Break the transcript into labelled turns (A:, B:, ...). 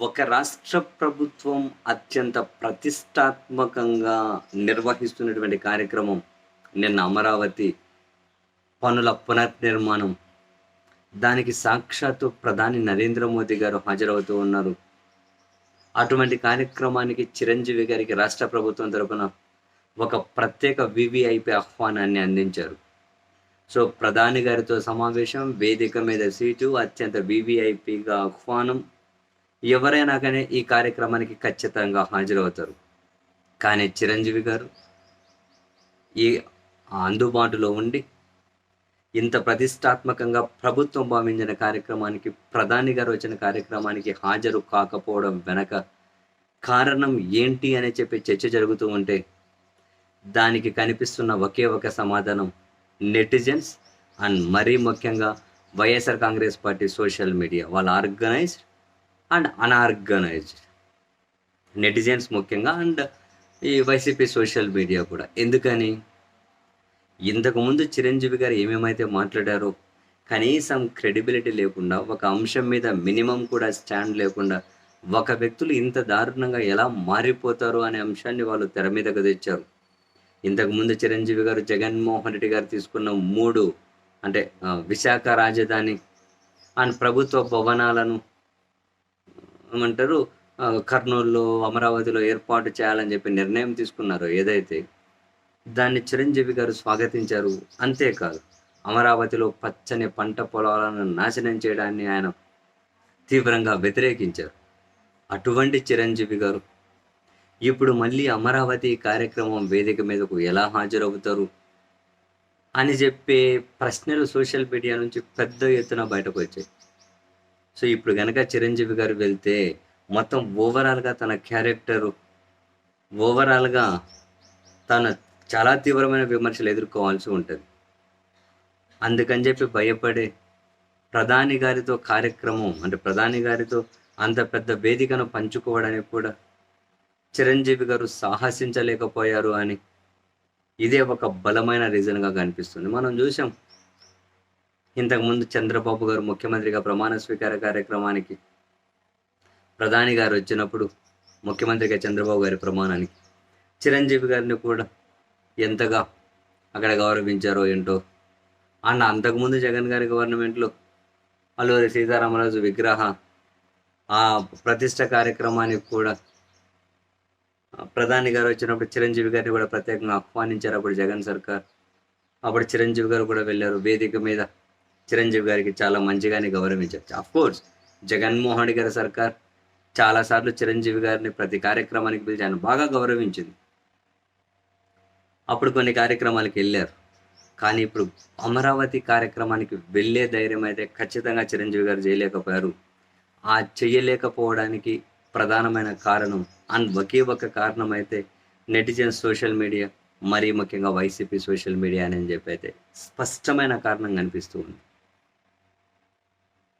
A: ఒక రాష్ట్ర ప్రభుత్వం అత్యంత ప్రతిష్టాత్మకంగా నిర్వహిస్తున్నటువంటి కార్యక్రమం నిన్న అమరావతి పనుల పునర్నిర్మాణం. దానికి సాక్షాత్తు ప్రధాని నరేంద్ర మోదీ గారు హాజరవుతూ ఉన్నారు. అటువంటి కార్యక్రమానికి చిరంజీవి గారికి రాష్ట్ర ప్రభుత్వం తరపున ఒక ప్రత్యేక వివిఐపి ఆహ్వానాన్ని అందించారు. సో ప్రధాని గారితో సమావేశం వేదిక మీద సీటు అత్యంత వివిఐపిగా ఆహ్వానం ఎవరైనా కానీ ఈ కార్యక్రమానికి ఖచ్చితంగా హాజరవుతారు. కానీ చిరంజీవి గారు ఈ అందుబాటులో ఉండి ఇంత ప్రతిష్టాత్మకంగా ప్రభుత్వం భావించిన కార్యక్రమానికి ప్రధాని గారు వచ్చిన కార్యక్రమానికి హాజరు కాకపోవడం వెనక కారణం ఏంటి అని చెప్పి చర్చ జరుగుతూ ఉంటే దానికి కనిపిస్తున్న ఒకే ఒక సమాధానం నెటిజన్స్ అండ్ మరీ ముఖ్యంగా YSR Congress party social media. వాళ్ళు ఆర్గనైజ్డ్ అండ్ అనార్గనైజ్డ్. నెటిజన్స్ ముఖ్యంగా అండ్ ఈ వైసీపీ సోషల్ మీడియా కూడా. ఎందుకని? ఇంతకుముందు చిరంజీవి గారు ఏమేమైతే మాట్లాడారో కనీసం క్రెడిబిలిటీ లేకుండా ఒక అంశం మీద మినిమం కూడా స్టాండ్ లేకుండా ఒక వ్యక్తులు ఇంత దారుణంగా ఎలా మారిపోతారు అనే అంశాన్ని వాళ్ళు తెర మీదకు తెచ్చారు. ఇంతకుముందు చిరంజీవి గారు జగన్మోహన్ రెడ్డి గారు తీసుకున్న మూడు అంటే విశాఖ రాజధాని అండ్ ప్రభుత్వ భవనాలను ఏమంటారు? కర్నూలులో అమరావతిలో ఏర్పాటు చేయాలని చెప్పి నిర్ణయం తీసుకున్నారు ఏదైతే దాన్ని చిరంజీవి గారు స్వాగతించారు అంతేకాదు అమరావతిలో పచ్చని పంట పొలాలను నాశనం చేయడాన్ని ఆయన తీవ్రంగా వ్యతిరేకించారు. అటువంటి చిరంజీవి గారు ఇప్పుడు మళ్ళీ అమరావతి కార్యక్రమం వేదిక మీదకు ఎలా హాజరవుతారు? అని చెప్పే ప్రశ్నలు సోషల్ మీడియా నుంచి పెద్ద ఎత్తున బయటకు వచ్చాయి. సో ఇప్పుడు కనుక చిరంజీవి గారు వెళ్తే మొత్తం ఓవరాల్గా తన క్యారెక్టరు ఓవరాల్గా తన చాలా తీవ్రమైన విమర్శలు ఎదుర్కోవాల్సి ఉంటుంది. అందుకని చెప్పి భయపడే ప్రధాని గారితో కార్యక్రమం అంటే ప్రధాని గారితో అంత పెద్ద వేదికను పంచుకోవడానికి కూడా చిరంజీవి గారు సాహసించలేకపోయారు అని ఇదే ఒక బలమైన రీజన్గా కనిపిస్తుంది. మనం చూసాం ఇంతకుముందు చంద్రబాబు గారు ముఖ్యమంత్రిగా ప్రమాణ స్వీకార కార్యక్రమానికి ప్రధాని గారు వచ్చినప్పుడు ముఖ్యమంత్రిగా చంద్రబాబు గారి ప్రమాణానికి చిరంజీవి గారిని కూడా ఎంతగా అక్కడ గౌరవించారో ఏంటో. అన్న అంతకుముందు జగన్ గారి గవర్నమెంట్లో అల్లూరి సీతారామరాజు విగ్రహ ఆ ప్రతిష్ట కార్యక్రమానికి కూడా ప్రధాని గారు వచ్చినప్పుడు చిరంజీవి గారిని కూడా ప్రత్యేకంగా ఆహ్వానించారు. అప్పుడు జగన్ సర్కార్ అప్పుడు చిరంజీవి గారు కూడా వెళ్ళారు. వేదిక మీద చిరంజీవి గారికి చాలా మంచిగానే గౌరవించారు. అఫ్ కోర్స్ జగన్మోహన్ రెడ్డి గారి సర్కార్ చాలాసార్లు చిరంజీవి గారిని ప్రతి కార్యక్రమానికి పిలిచి ఆయన బాగా గౌరవించింది. అప్పుడు కొన్ని కార్యక్రమాలకు వెళ్ళారు. కానీ ఇప్పుడు అమరావతి కార్యక్రమానికి వెళ్ళే ధైర్యం అయితే ఖచ్చితంగా చిరంజీవి గారు చేయలేకపోయారు. ఆ చేయలేకపోవడానికి ప్రధానమైన కారణం అండ్ ఒకే ఒక కారణం అయితే నెటిజన్ సోషల్ మీడియా మరీ ముఖ్యంగా వైసీపీ సోషల్ మీడియా అని చెప్పి అయితే స్పష్టమైన కారణం కనిపిస్తూ ఉంది.